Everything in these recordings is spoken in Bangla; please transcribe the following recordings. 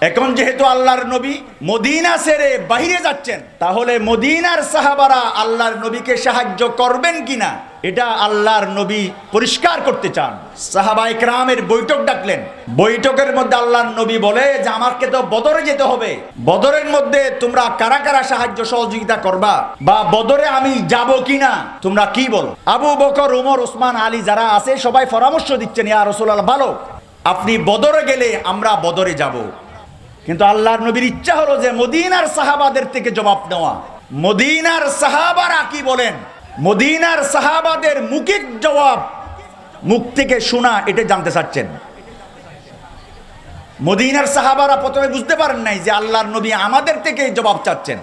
এখন যেহেতু আল্লাহর নবী মদিনা সেরে বাইরে যাচ্ছেন, তাহলে মদিনার সাহাবারা আল্লাহর নবীকে সাহায্য করবেন কিনা, এটা আল্লাহর নবী পরিষ্কার করতে চান। সাহাবা ইকরামের বৈঠক ডাকলেন। বৈঠকের মধ্যে আল্লাহর নবী বলে যে, আমাকে তো বদরে যেতে হবে। বদরের মধ্যে তোমরা কারা কারা সাহায্য সহযোগিতা করবা? বা বদরে আমি যাব কিনা? তোমরা কি বলো? আবু বকর, উমর ওসমান আলী যারা আছে, সবাই পরামর্শ দিচ্ছেন, ইয়া রসুল্লাহ ভালো। আপনি বদরে গেলে আমরা বদরে যাব। কিন্তু আল্লাহর নবীর ইচ্ছা হলো যে মদিনার সাহাবাদের থেকে জবাব নেওয়া। মদিনার সাহাবারা কি বলেন? মদিনার সাহাবাদের মুখিক জবাব, মুখ থেকে শোনা, এটা জানতে চাচ্ছেন। মদিনার সাহাবারা প্রথমে বুঝতে পারেন নাই যে আল্লাহর নবী আমাদের থেকে জবাব চাচ্ছেন।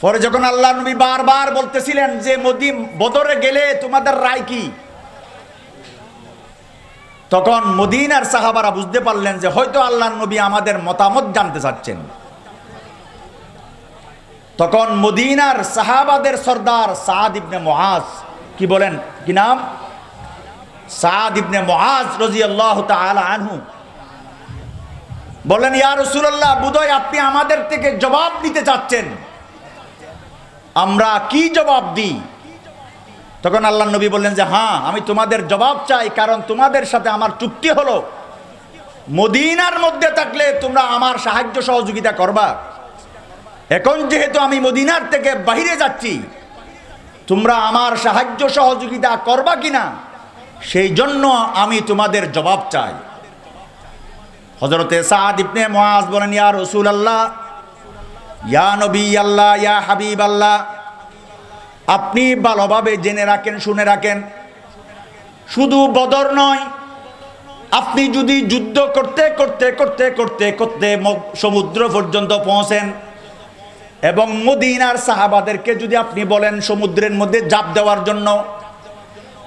পরে যখন আল্লাহ নবী বারবার বলতেছিলেন যে মদি বদরে গেলে তোমাদের রায় কি? তখন মদিনার সাহাবারা বুঝতে পারলেন যে হয়তো আল্লাহ নবী আমাদের মতামত জানতে চাচ্ছেন। তখন মদিনার সাহাবাদের সর্দার সাদ ইবনে মহাজ কি বলেন? কি নাম? সাদ ইবনে মহাজ রাজি আল্লাহ আনহু বলেন, ইয়া রসুল্লাহ বুধয় আপনি আমাদের থেকে জবাব দিতে চাচ্ছেন। আমরা কি জবাব দিই? তখন আল্লাহ নবী বললেন যে হ্যাঁ আমি তোমাদের জবাব চাই, কারণ তোমাদের সাথে আমার চুক্তি হলো। মদিনার মধ্যে থাকলে তোমরা আমার সাহায্য সহযোগিতা করবা। এখন যেহেতু আমি মদিনার থেকে বাহিরে যাচ্ছি, তোমরা আমার সাহায্য সহযোগিতা করবা কিনা, সেই জন্য আমি তোমাদের জবাব চাই। হজরতে সাদ ইবনে মুআজ বলেন, ইয়া রসুল আল্লাহ ইয়া নবী আল্লাহ, ইয়া হাবিব আল্লাহ আপনি ভালোভাবে জেনে রাখেন, শুনে রাখেন। শুধু বদর নয়, আপনি যদি যুদ্ধ করতে করতে করতে করতে করতে সমুদ্র পর্যন্ত পৌঁছেন এবং মদিনার সাহাবাদেরকে যদি আপনি বলেন সমুদ্রের মধ্যে জাপ দেওয়ার জন্য,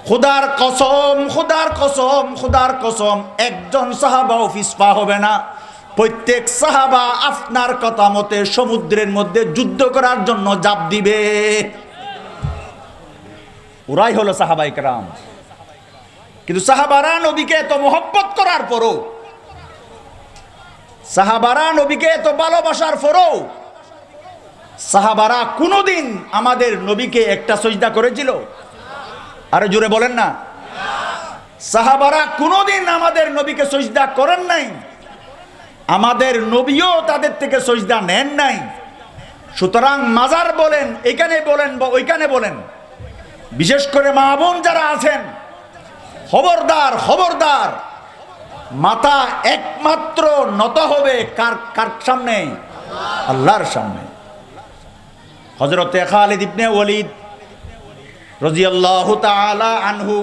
খুদার কসম খুদার কসম খুদার কসম, একজন সাহাবাও ফিসপা হবে না। প্রত্যেক সাহাবা আপনার কথা মতে সমুদ্রের মধ্যে যুদ্ধ করার জন্য জাপ দিবে। ওরাই হলো সাহাবা ইকরাম কিন্তু সাহাবারা নবীকে এত মোহব্বত করার পরও, সাহাবারা নবীকে এত ভালোবাসার পরও, সাহাবারা কোনোদিন আমাদের নবীকে একটা সজদা করেছিল? আরে জোরে বলেন না। সাহাবারা কোনোদিন আমাদের নবীকে সজদা করেন নাই। আমাদের নবীও তাদের থেকে সজদা নেন নাই। সুতরাং মাজার বলেন, এখানে বলেন বা ওইখানে বলেন বিশেষ করে মা বোন যারা আছেন, খবরদার খবরদার মাথা একমাত্র নত হবে কার কার সামনে? আল্লাহর সামনে। হজরতে খালিদ ইবনে ওয়ালিদ রাদিয়াল্লাহু তাআলা আনহু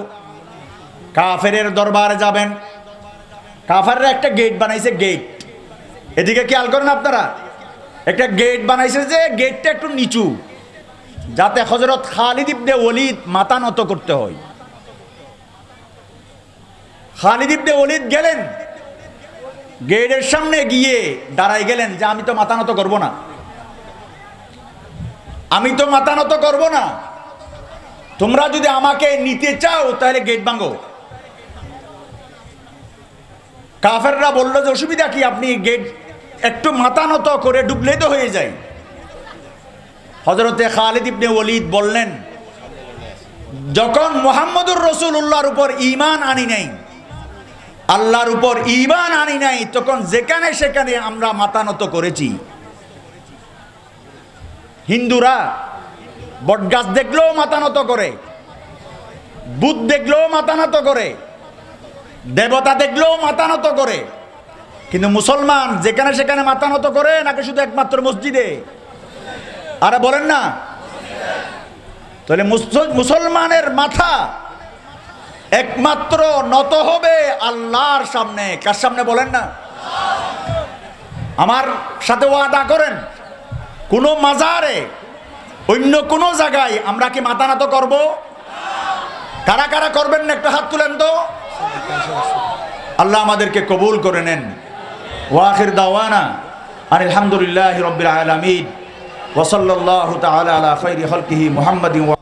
কাফেরের দরবারে যাবেন। কাফেররা একটা গেট বানাইছে গেট এদিকে খেয়াল করেন আপনারা? একটা গেট বানাইছে যে গেটটা একটু নিচু। যাতে হজরত খালিদ ইবনে ওলিদ মাথা নত করতে হয়। খালিদ ইবনে ওলিদ গেলেন, গেটের সামনে গিয়ে দাঁড়াই গেলেন যে, আমি তো মাথা নত করব না। আমি তো মাথা নত করব না। তোমরা যদি আমাকে নিতে চাও, তাহলে গেট ভাঙো। কাফেররা বলল যে, অসুবিধা কি? আপনি গেট একটু মাথা নত করে ডুবলেই তো হয়ে যায়। হজরতে খালিদ ইবনে ওলিদ বললেন, যখন মোহাম্মদুর রসুল্লাহর উপর ইমান আনি নাই, আল্লাহর উপর ইমান আনি নাই, তখন যেখানে সেখানে আমরা মাতানত করেছি। হিন্দুরা বটগাছ দেখলেও মাতানত করে, বুধ দেখলেও মাতানত করে, দেবতা দেখলেও মাতানত করে, কিন্তু মুসলমান যেখানে সেখানে মাতানত করে, নাকি শুধু একমাত্র মসজিদে? আরে বলেন না। তাহলে মুসলমানের মাথা একমাত্র নত হবে আল্লাহর সামনে। কার সামনে বলেন না? আমার সাথে ওয়াদা করেন, কোন মাজারে, অন্য কোন জায়গায় আমরা কি মাথা নত করব? কারা কারা করবেন না একটা হাত তুলেন তো। আল্লাহ আমাদেরকে কবুল করে নেন। ওয়াখির দাওয়ানা। আর আলহামদুলিল্লাহ রবিল আলমিন। وصلى الله تعالى على خير خلقه محمد